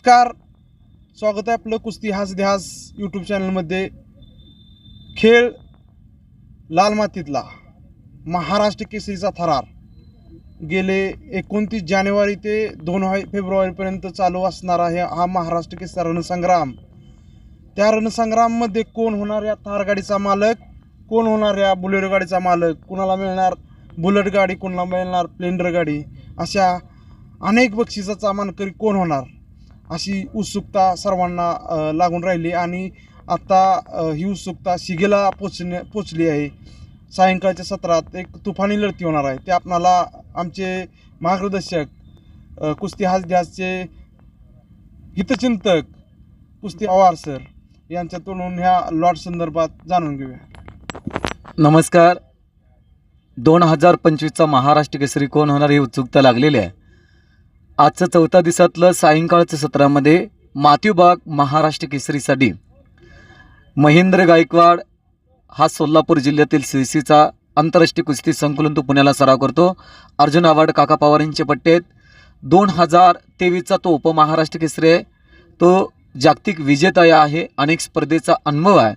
नमस्कार. स्वागत आहे आपलं कुस्ती हास ध्यास यूट्यूब चॅनलमध्ये खेळ लाल मातीतला. महाराष्ट्र केसरीचा थरार. गेले एकोणतीस जानेवारी ते दोन फेब्रुवारीपर्यंत चालू असणारा हे हा महाराष्ट्र केसरी रणसंग्राम. त्या रणसंग्राममध्ये कोण होणार या थार गाडीचा मालक? कोण होणार या बुलेरो गाडीचा मालक? कुणाला मिळणार बुलेट गाडी? कोणाला मिळणार स्प्लेंडर गाडी? अशा अनेक बक्षिसाचा मानकरी कोण होणार? अशी उत्सुकता सर्वांना लागून राहिली आणि आत्ता ही उत्सुकता शिगेला पोचण्या पोचली आहे. सायंकाळच्या सत्रात एक तुफानी लढती होणार आहे. ते आपणाला आमचे मार्गदर्शक कुस्ती हासध्यासचे हितचिंतक कुस्ती आवार सर यांच्यातून ह्या लॉट संदर्भात जाणून घेऊया. नमस्कार. दोन हजार पंचवीसचा महाराष्ट्र केसरी कोण होणार ही उत्सुकता लागलेली आहे. आजचं चौथ्या दिवसातलं सायंकाळच्या सत्रामध्ये मातीबाग महाराष्ट्र केसरीसाठी. महेंद्र गायकवाड हा सोलापूर जिल्ह्यातील सिरसीचा आंतरराष्ट्रीय कुस्ती संकुलन तो पुण्याला सराव करतो. अर्जुन आव्हाड काका पवार यांचे पट्टे आहेत. दोन हजार तेवीसचा तो उपमहाराष्ट्र केसरी आहे. तो जागतिक विजेता आहे. अनेक स्पर्धेचा अनुभव आहे.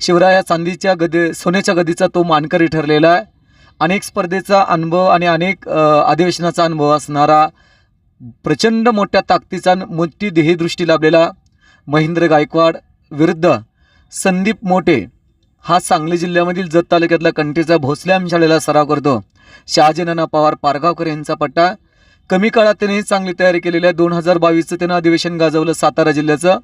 शिवराया चांदीच्या गदी सोन्याच्या गदीचा तो मानकरी ठरलेला आहे. अनेक स्पर्धेचा अनुभव आणि अनेक अधिवेशनाचा अनुभव असणारा प्रचंड मोठ्या ताकदीचा मोठी देहदृष्टी लाभलेला महेंद्र गायकवाड विरुद्ध संदीप मोटे हा सांगली जिल्ह्यामधील जत तालुक्यातला कंटीचा भोसले आमशाळेला सराव करतो. शहाजीनाना पवार पारगावकर यांचा पट्टा. कमी काळात त्याने चांगली तयारी केलेली आहे दोन हजार बावीसचं त्यानं अधिवेशन गाजवलं सातारा जिल्ह्याचं.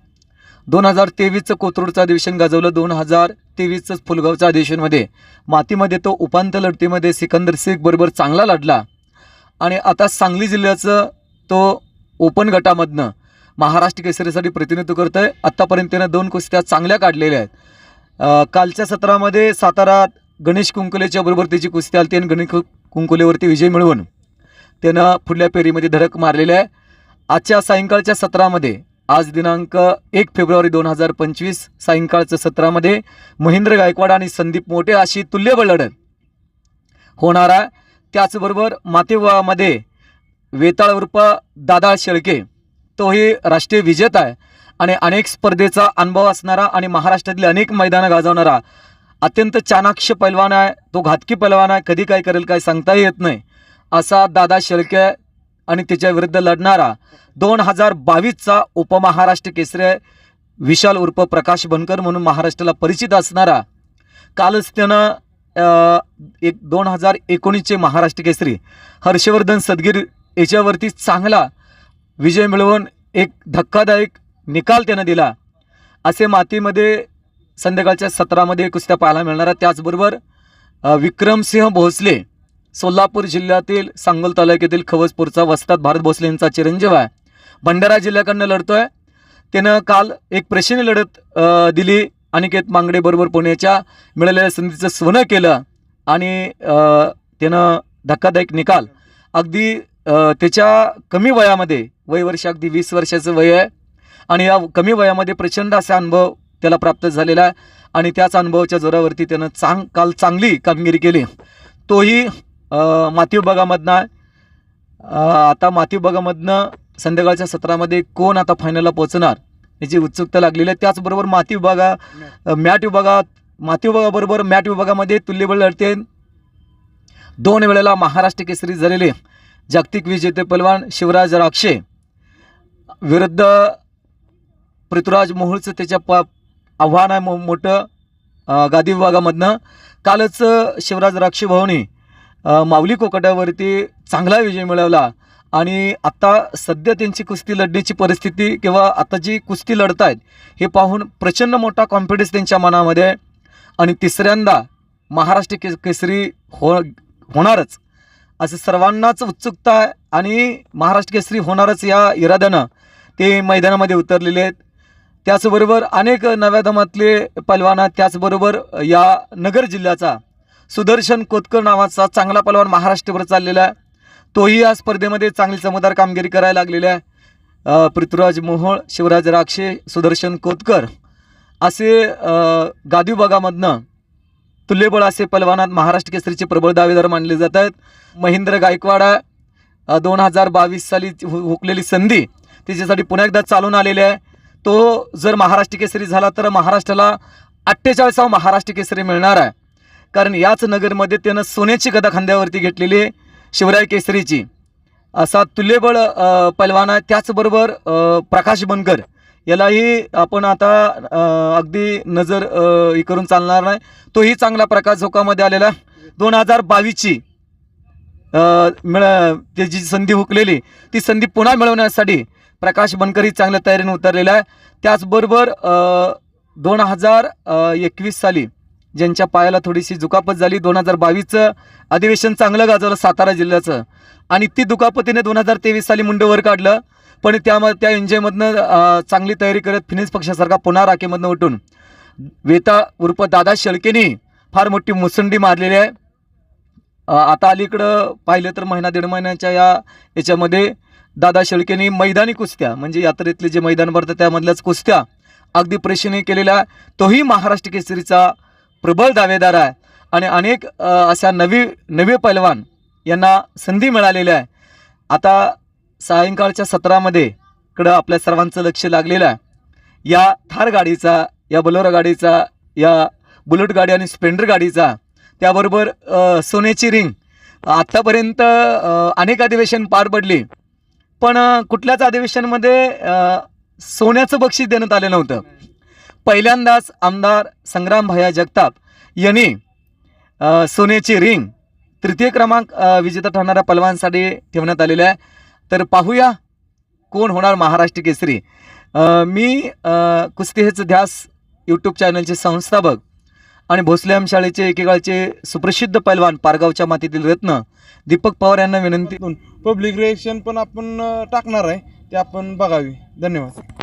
दोन हजार तेवीसचं कोथरूडचं अधिवेशन गाजवलं दोन हजार तेवीसचं फुलगावच्या अधिवेशनमध्ये. मातीमध्ये तो उपांत्य लढतीमध्ये सिकंदर शेख बरोबर चांगला लढला. आणि आता सांगली जिल्ह्याचं तो ओपन गटामधनं महाराष्ट्र केसरीसाठी प्रतिनिधित्व करत आहे आत्तापर्यंत त्यानं दोन कुस्त्या चांगल्या काढलेल्या आहेत. कालच्या सत्रामध्ये सातारात गणेश कुंकुलेच्या बरोबर त्याची कुस्ती आली आणि गणेश कुंकुलेवरती विजय मिळवून त्यानं पुढल्या फेरीमध्ये धडक मारलेली आहे. आजच्या सायंकाळच्या सत्रामध्ये आज दिनांक एक फेब्रुवारी दोन हजार पंचवीस सायंकाळच्या सत्रामध्ये महेंद्र गायकवाड आणि संदीप मोठे अशी तुल्यबळ लढत होणार आहे. त्याचबरोबर मातेवामध्ये वेताळ उर्फ दादा शेळके. तोही राष्ट्रीय विजेता आहे आणि अनेक स्पर्धेचा अनुभव असणारा आणि महाराष्ट्रातली अनेक मैदानं गाजवणारा अत्यंत चाणाक्ष पैलवान आहे. तो घातकी पैलवान आहे. कधी काय करेल काय सांगताही येत नाही. असा दादा शेळके आणि त्याच्या विरुद्ध लढणारा दोन हजार बावीसचा उपमहाराष्ट्र केसरी विशाल उर्फ प्रकाश बनकर म्हणून महाराष्ट्राला परिचित असणारा. कालच त्यानं एक दोन हजार एकोणीसचे महाराष्ट्र केसरी हर्षवर्धन सदगीर याच्यावरती चांगला विजय मिळवून एक धक्कादायक निकाल त्यानं दिला. असे मातीमध्ये संध्याकाळच्या सत्रामध्ये कुस्त्या पाहायला मिळणार आहे त्याचबरोबर विक्रमसिंह भोसले सोलापूर जिल्ह्यातील सांगोल तालुक्यातील खवसपूरचा वस्तात भारत भोसले यांचा चिरंजीव आहे. भंडारा जिल्ह्याकडनं लढतो आहे त्यानं काल एक प्रेक्षणीय लढत दिली. अनिकेत मांगडेबरोबर पुण्याच्या मिळालेल्या संधीचं सोनं केलं आणि त्यानं धक्कादायक निकाल. अगदी त्याच्या कमी वयामध्ये वय वर्ष अगदी वीस वर्षाचं वय आहे. आणि या कमी वयामध्ये प्रचंड असा अनुभव त्याला प्राप्त झालेला आहे. आणि त्याच अनुभवाच्या जोरावरती त्यानं चांग काल चांगली कामगिरी केली. तोही माती विभागामधनं आहे. आता माती विभागामधनं संध्याकाळच्या सत्रामध्ये कोण आता फायनलला पोहोचणार याची उत्सुकता लागलेली आहे. त्याचबरोबर माती विभागा मॅट विभागात माती विभागाबरोबर मॅट विभागामध्ये तुल्यबळ लढते. दोन वेळेला महाराष्ट्र केसरी झालेले जागतिक विजेते पलवान शिवराज राक्षे विरुद्ध पृथ्वीराज मोहोळचं त्याच्या प आव्हान आहे मो मोठं गादी विभागामधनं. कालच शिवराज राक्षे भाऊनी माऊली कोकाट्यावरती चांगला विजय मिळवला. आणि आत्ता सध्या त्यांची कुस्ती लढण्याची परिस्थिती किंवा आता जी कुस्ती लढत आहेत हे पाहून प्रचंड मोठा कॉन्फिडन्स त्यांच्या मनामध्ये आणि तिसऱ्यांदा महाराष्ट्र के केसरी हो होणारच. असं सर्वांनाच उत्सुकता आहे आणि महाराष्ट्र केसरी होणारच या इराद्यानं. ते मैदानामध्ये उतरलेले आहेत. त्याचबरोबर अनेक नव्या दमातले पैलवान त्याचबरोबर या नगर जिल्ह्याचा सुदर्शन कोतकर नावाचा चांगला पलवान महाराष्ट्रभर चाललेला आहे. तोही या स्पर्धेमध्ये चांगली चमकदार कामगिरी करायला लागलेला आहे. पृथ्वीराज मोहोळ शिवराज राक्षे सुदर्शन कोतकर असे गादी विभागामधनं तुल्यबळ असे पलवानात महाराष्ट्र केसरीचे प्रबळ दावेदार मानले जात आहेत. महेंद्र गायकवाडा दोन हजार बावीस साली हु- हुकलेली संधी त्याच्यासाठी पुन्हा एकदा चालून आलेली आहे. तो जर महाराष्ट्र केसरी झाला तर महाराष्ट्राला अठ्ठेचाळीसावा महाराष्ट्र केसरी मिळणार आहे. कारण याच नगरमध्ये त्यानं सोन्याची गदा खांद्यावरती घेतलेली आहे शिवराय केसरीची. असा तुल्यबळ अ, पैलवान आहे. त्याचबरोबर प्रकाश बनकर यालाही आपण आता अगदी नजर हे करून चालणार नाही. तोही चांगला प्रकाश झोकामध्ये आलेला. दोन हजार बावीसची मिळ त्याची संधी हुकलेली ती संधी पुन्हा मिळवण्यासाठी प्रकाश बनकरही चांगल्या तयारीने उतरलेला आहे. त्याचबरोबर दोन हजार एकवीस साली ज्यांच्या पायाला थोडीशी दुखापत झाली दोन हजार बावीसचं अधिवेशन चांगलं गाजवलं सातारा जिल्ह्याचं. आणि ती दुखापतीने दोन हजार तेवीस साली मुंडवर काढलं. पण त्यामध्ये त्या एन्जॉयमधनं चांगली तयारी करत फिनिक्स पक्षासारखा पुन्हा राखेमधनं उठून. वेता उर्फ दादा शेळकेनी फार मोठी मुसंडी मारलेली आहे. आता अलीकडं पाहिलं तर महिना दीड महिन्याच्या या याच्यामध्ये दादा शेळकेनी मैदानी कुस्त्या म्हणजे यात्रेतले जे मैदान भरतं त्यामधल्याच कुस्त्या अगदी प्रेक्षणीय केलेल्या आहे. तोही महाराष्ट्र केसरीचा प्रबळ दावेदार आहे. आणि अनेक अशा नवी नवे पैलवान यांना संधी मिळालेल्या आहे. आता सायंकाळच्या सत्रामध्ये कडं आपल्या सर्वांचं लक्ष लागलेलं आहे. या थार गाडीचा या बलोरा गाडीचा या बुलेट गाडी आणि स्प्लेंडर गाडीचा त्याबरोबर सोन्याची रिंग. आत्तापर्यंत अनेक अधिवेशन पार पडली. पण कुठल्याच अधिवेशनमध्ये सोन्याचं बक्षीस देण्यात आलं नव्हतं. पहिल्यांदाच आमदार संग्राम भैया जगताप यांनी सोन्याची रिंग तृतीय क्रमांक विजेता ठरणाऱ्या पलवानसाठी ठेवण्यात आलेला आहे. तर पाहूया कोण होणार महाराष्ट्र केसरी. मी कुस्ती हेच ध्यास यूट्यूब चॅनलचे संस्थापक आणि भोसलेम शाळेचे एकेकाळचे सुप्रसिद्ध पैलवान पारगावच्या मातीतील रत्न दीपक पवार यांना विनंती पब्लिक रिएक्शन पण आपण टाकणार आहे ते आपण बघावी. धन्यवाद.